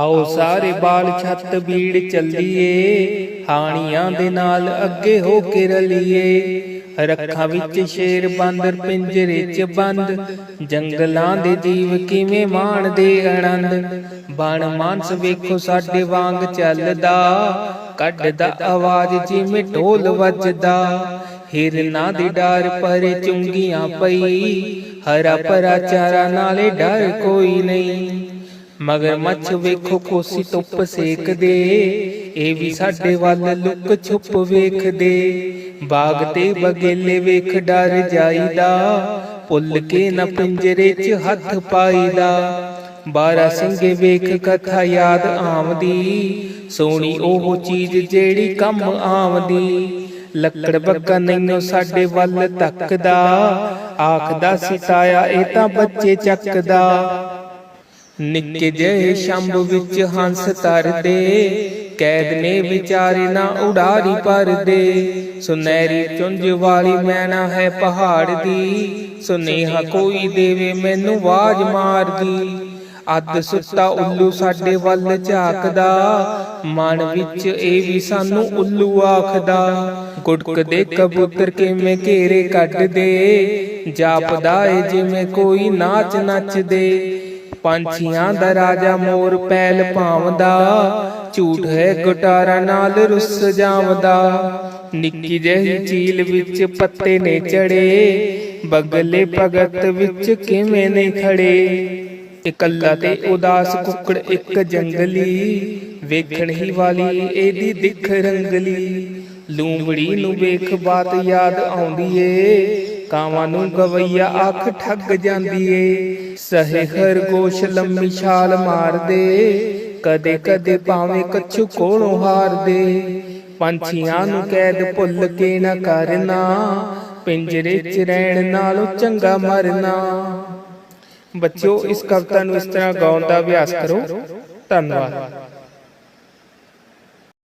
ਆਓ ਸਾਰੇ ਬਾਲ ਛੱਤ ਬੀੜ ਚੱਲੀਏ, ਹਾਣੀਆਂ ਦੇ ਨਾਲ ਅੱਗੇ ਹੋ ਕੇ ਰਲੀਏ। ਰੱਖਾਂ ਵਿੱਚ ਸ਼ੇਰ ਬਾਂਦਰ, ਪਿੰਜਰੇ 'ਚ ਬੰਦ। ਜੰਗਲਾਂ ਦੇ ਜੀਵ ਕਿਵੇਂ ਮਾਣਦੇ ਆਨੰਦ? ਬਣ ਮਾਨਸ ਵੇਖੋ ਸਾਡੇ ਵਾਂਗ ਚੱਲਦਾ। ਕੱਢਦਾ ਆਵਾਜ਼ ਜਿਵੇਂ ਢੋਲ ਵੱਜਦਾ। ਹਿਰਨਾ ਦੀ ਡਾਰ ਪਰੇ ਚੁੰਗੀਆਂ ਪਈ। ਹਰਾ ਭਰਾ ਚਾਰਾ ਨਾਲੇ ਡਰ ਕੋਈ ਨਹੀਂ। ਮਗਰ ਮੱਛ ਵੇਖੋ ਕੋਸੀ ਧੁੱਪ ਸੇਕਦੇ। ਇਹ ਵੀ ਸਾਡੇ ਵੱਲ ਲੁੱਕ ਛੁਪ ਵੇਖਦੇ। ਬਾਗ ਤੇ ਬਗੇਲੇ ਵੇਖ ਡਰ ਜਾਈਦਾ। ਭੁੱਲ ਕੇ ਨਾ ਪਿੰਜਰੇ 'ਚ ਹੱਥ ਪਾਈਦਾ। ਬਾਰਾ ਸਿੰਘੇ ਵੇਖ ਕਥਾ ਯਾਦ ਆਵਦੀ ਸੋਹਣੀ ਉਹ ਚੀਜ਼ ਜਿਹੜੀ ਕੰਮ ਆਵਦੀ ਲੱਕੜ ਬੱਗਾ ਨੈਨੋ ਸਾਡੇ ਵੱਲ ਤੱਕਦਾ। ਆਖਦਾ ਸਿਤਾਇਆ ਇਹ ਤਾਂ ਬੱਚੇ ਚੱਕਦਾ। ਨਿੱਕੇ ਜਿਹੇ ਸ਼ੰਭ ਵਿੱਚ ਹੰਸ ਤਰਦੇ, ਕੈਦ ਨੇ ਵਿਚਾਰੇ ਨਾ ਉਡਾਰੀ ਪਰਦੇ ਸੁਨਹਿਰੀ ਚੁੰਝ ਵਾਲੀ ਮੈਨਾ ਹੈ ਪਹਾੜ ਦੀ, ਸੁਨੇਹਾ ਕੋਈ ਦੇਵੇ ਮੈਨੂੰ ਆਵਾਜ਼ ਮਾਰਦੀ। ਅੱਧ ਸੁੱਤਾ ਉੱਲੂ ਸਾਡੇ ਵੱਲ ਝਾਕਦਾ, ਮਨ ਵਿੱਚ ਇਹ ਵੀ ਸਾਨੂੰ ਉੱਲੂ ਆਖਦਾ ਗੁਟਕਦੇ ਕਬੂਤਰ ਕਿਵੇਂ ਘੇਰੇ ਕੱਢਦੇ, ਜਾਪਦਾ ਏ ਜਿਵੇਂ ਕੋਈ ਨਾਚ ਨੱਚਦੇ। ਪੰਛੀਆਂ ਦਾ ਰਾਜਾ ਮੋਰ ਪੈਲ ਭਾਵਦਾ, ਝੂਠ ਹੈ ਗੁਟਾਰਾ ਨਾਲ ਰੁੱਸ ਜਾਵਦਾ। ਨਿੱਕੀ ਜਿਹੀ ਝੀਲ ਵਿੱਚ ਪੱਤੇ ਨੇ ਚੜੇ, ਬਗਲੇ ਭਗਤ ਵਿੱਚ ਕਿਵੇਂ ਨੇ ਖੜੇ। ਇਕੱਲਾ ਤੇ ਉਦਾਸ ਕੁੱਕੜ ਇੱਕ ਜੰਗਲੀ, ਵੇਖਣ ਹੀ ਵਾਲੀ ਇਹਦੀ ਦਿੱਖ ਰੰਗਲੀ। ਲੂੰਬੜੀ ਨੂੰ ਵੇਖ ਬਾਤ ਯਾਦ ਆਉਂਦੀ ਏ ਕਾਵਾਂ ਨੂੰ ਗਵਈਆ ਅੱਖ ਠੱਗ ਜਾਂਦੀ ਏ ਸਹੇ ਖਰਗੋਸ਼ ਲੰਮੀ ਛਾਲ ਮਾਰਦੇ। ਕਦੇ ਕਦੇ ਭਾਵੇਂ ਕੱਛੂ ਕੋਲੋਂ ਹਾਰਦੇ। ਪੰਛੀਆਂ ਨੂੰ ਕੈਦ ਭੁੱਲ ਕੇ ਨਾ ਕਰਨਾ। ਪਿੰਜਰੇ 'ਚ ਰਹਿਣ ਨਾਲੋਂ ਚੰਗਾ ਮਰਨਾ। ਬੱਚਿਓ, ਇਸ ਕਵਿਤਾ ਨੂੰ ਇਸ ਤਰ੍ਹਾਂ ਗਾਉਣ ਦਾ ਅਭਿਆਸ ਕਰੋ। ਧੰਨਵਾਦ।